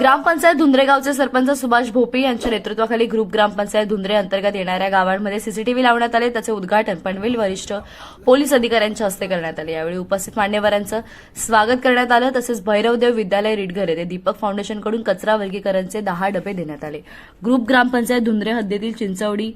ग्रामपंचायत धुंद्रेगावचे सरपंच सुभाष भोपे यांच्या नेतृत्वाखाली ग्रुप ग्रामपंचायत धुंद्रे अंतर्गत येणाऱ्या गावांमध्ये सीसीटीव्ही लावण्यात आले. त्याचे उद्घाटन पनवेल वरिष्ठ पोलीस अधिकाऱ्यांच्या हस्ते करण्यात आले. यावेळी उपस्थित मान्यवरांचं स्वागत करण्यात आलं. तसेच भैरवदेव विद्यालय रिडघर येथे दीपक फाउंडेशनकडून कचरा वर्गीकरणचे दहा डबे देण्यात आले. ग्रुप ग्रामपंचायत धुंद्रे हद्दीतील चिंचवडी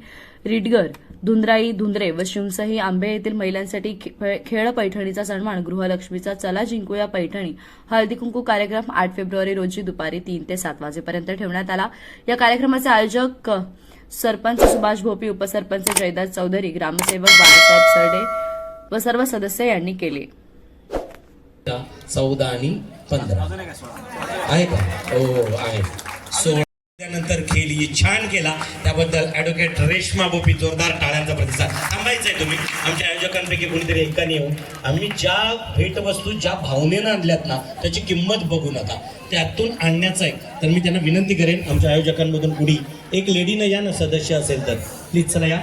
रिडगर धुंद्राई धुंद्रे व शिवसही आंबे येथील महिलांसाठी खे- खेळ पैठणीचा सन्मान गृहलक्ष्मीचा चला जिंकूया पैठणी. हळदी कुंकू कार्यक्रम आठ फेब्रुवारी रोजी दुपारी तीन ते सात वाजेपर्यंत ठेवण्यात आला. या कार्यक्रमाचे आयोजक सरपंच सुभाष भोपी उपसरपंच जयदास चौधरी ग्रामसेवक बाळासाहेब सरडे व सर्व सदस्य यांनी केले. चौदा आणि पंधरा. आहे का? हो आहे. नंतर त्यानंतर खेळ ही छान केला. त्याबद्दल ॲडव्होकेट रेश्मा बोपी जोरदार टाळ्यांचा प्रतिसाद. थांबायचा आहे तुम्ही. आमच्या आयोजकांपैकी कोणीतरी एकाने येऊन आम्ही ज्या भेटवस्तू ज्या भावनेनं आणल्यात ना त्याची किंमत बघू नका. त्यातून आणण्याचं आहे. तर मी त्यांना विनंती करेन आमच्या आयोजकांमधून कुणी एक लेडीनं या ना सदस्य असेल तर. प्लीज चला या.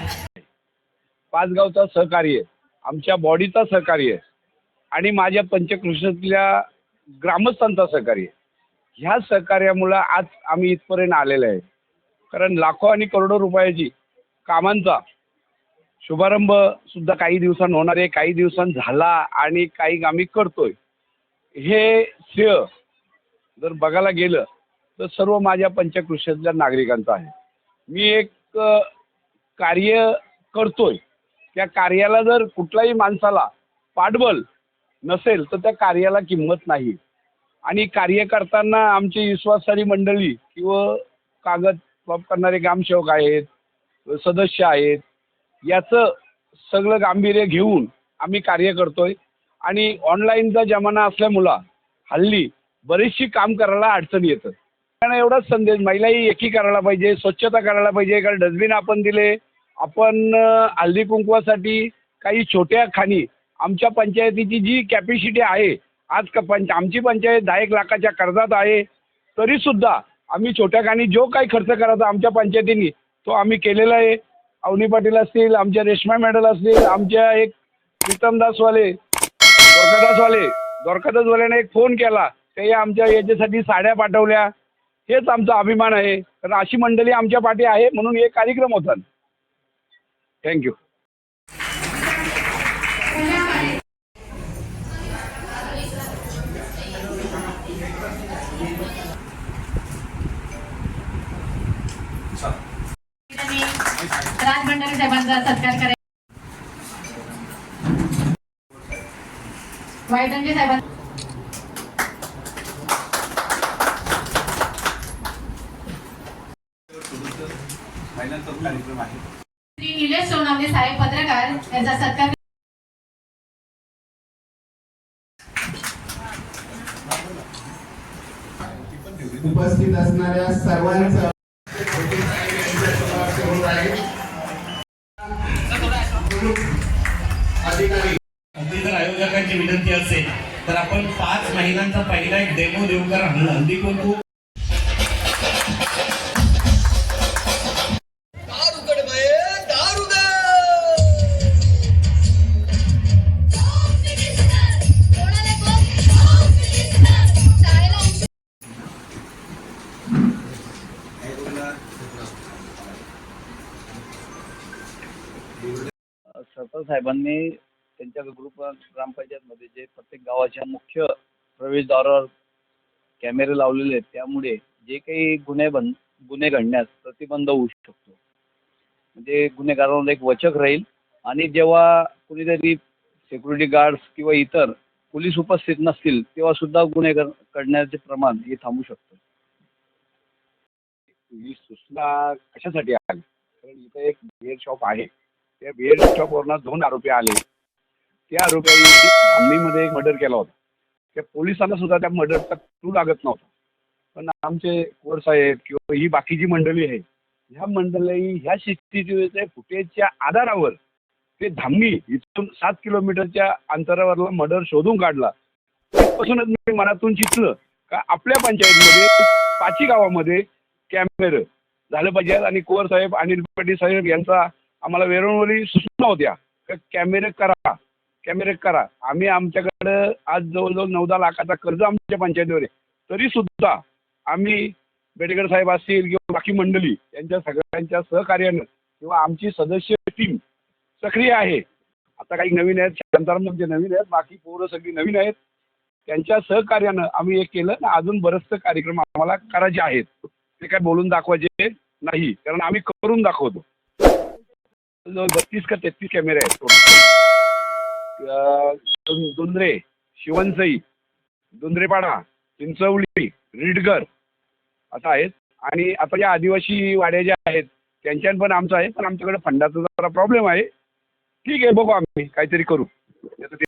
पाचगावचा सहकार्य आमच्या बॉडीचा सहकार्य आणि माझ्या पंचकृषीतल्या ग्रामस्थांचा सहकार्य ह्या सहकार्यामुळं आज आम्ही इथपर्यंत आलेलो आहे. कारण लाखो आणि करोडो रुपयाची कामांचा शुभारंभ सुद्धा काही दिवसांनी होणार आहे काही दिवसांत झाला आणि काही आम्ही करतोय. हे श्रेय जर बघायला गेलं तर सर्व माझ्या पंचकृषीतल्या नागरिकांचं आहे. मी एक कार्य कार्य करतोय. त्या कार्याला जर कुठलाही माणसाला पाठबळ नसेल तर त्या कार्याला किंमत नाही. आणि कार्य करताना आमची विश्वासारी मंडळी किंवा कागद वाप करणारे ग्रामसेवक आहेत सदस्य आहेत याचं सगळं गांभीर्य घेऊन आम्ही कार्य करतोय. आणि ऑनलाईनचा जमाना असल्यामुळं हल्ली बरीचशी काम करायला अडचण येतं कारण एवढाच संदेश महिलाही एकी करायला पाहिजे स्वच्छता करायला पाहिजे कारण डस्टबिन आपण दिले आपण हल्दी कुंकवासाठी काही छोट्या खाणी आमच्या पंचायतीची जी कॅपॅसिटी आहे आज क पंच आमची पंचायत दहा एक लाखाच्या कर्जात आहे. तरीसुद्धा आम्ही छोट्या खाणी जो काही खर्च करायचा आमच्या पंचायतीने तो आम्ही केलेला आहे. अवनी पाटील असतील आमच्या रेश्मा मॅडल असतील आमच्या एक प्रीतमदासवाले द्वारकादासवाले द्वारकादासवाल्याने एक फोन केला. ते आमच्या याच्यासाठी साड्या पाठवल्या. हेच आमचा अभिमान आहे. कारण अशी मंडळी आमच्या पाठी आहे म्हणून हे कार्यक्रम होतात. थँक्यू त्यांचा सत्कार करायचा वाईटंजी म्हणजे साहेबांचा श्री निलेश सोनावणे साहेब पत्रकार यांचा सत्कार उपस्थित असणाऱ्या सर्वांचं अधिकारी अगदी जर आयोजकांची विनंती असेल तर आपण पाच महिन्यांचा पहिला एक डेमो देऊ कारण हल्दी कुंकू सतर साहेबांनी त्यांच्या ग्रुप ग्रामपंचायतमध्ये जे प्रत्येक गावाच्या मुख्य प्रवेशद्वारावर कॅमेरे लावलेले आहेत त्यामुळे जे काही गुन्हे बन गुन्हे घडण्यास प्रतिबंध होऊ शकतो. म्हणजे गुन्हेगारांवर एक वचक राहील आणि जेव्हा कुणीतरी सिक्युरिटी गार्ड्स किंवा इतर पोलीस उपस्थित नसतील तेव्हा सुद्धा गुन्हे करण्याचे घडण्याचे प्रमाण हे थांबू शकतं. ही सूचना कशासाठी आली? कारण इथं एक बिअर शॉप आहे. त्या बिअर स्टॉपवरनं दोन आरोपी आले. त्या आरोपी आम्हीमध्ये एक मर्डर केला होता. त्या पोलिसांना सुद्धा त्या मर्डरचा क्लू लागत नव्हता. पण आमचे कोर साहेब किंवा ही बाकीची मंडळी आहे ह्या मंडळी ह्या सीसीटीव्हीच्या फुटेजच्या आधारावर ते धामणी इथून सात किलोमीटरच्या अंतरावरला मर्डर शोधून काढला. तिथपासूनच मी मनातून चितलं का आपल्या पंचायतमध्ये पाची गावामध्ये कॅमेरे झालं पाहिजे आणि कुवर साहेब अनिल पाटील साहेब यांचा आम्हाला वेळोवेळी सूचना होत्या. का कॅमेरे करा कॅमेरे करा. आम्ही आमच्याकडं आज जवळजवळ नऊ दहा लाखाचा कर्ज आमच्या पंचायतीवर आहे. तरी सुद्धा आम्ही बेडेकर साहेब असतील किंवा बाकी मंडळी यांच्या सगळ्यांच्या सहकार्यानं किंवा आमची सदस्य टीम सक्रिय आहे. आता काही नवीन आहेत शांतारामचे नवीन आहेत बाकी पोरं सगळी नवीन आहेत. त्यांच्या सहकार्यानं आम्ही हे केलं ना अजून बरंचसं कार्यक्रम आम्हाला करायचे आहेत. ते काय बोलून दाखवायचे नाही कारण आम्ही करून दाखवतो. जवळ बत्तीस का तेहतीस कॅमेरे आहेत दुंद्रे शिवनसई दुंद्रेपाडा चिंचवली रिडगर असं आहेत. आणि आता ज्या आदिवासी वाड्या ज्या आहेत त्यांच्यात पण आमचं आहे पण आमच्याकडे फंडाचा जरा प्रॉब्लेम आहे. ठीक आहे बघू आम्ही काहीतरी करू. ते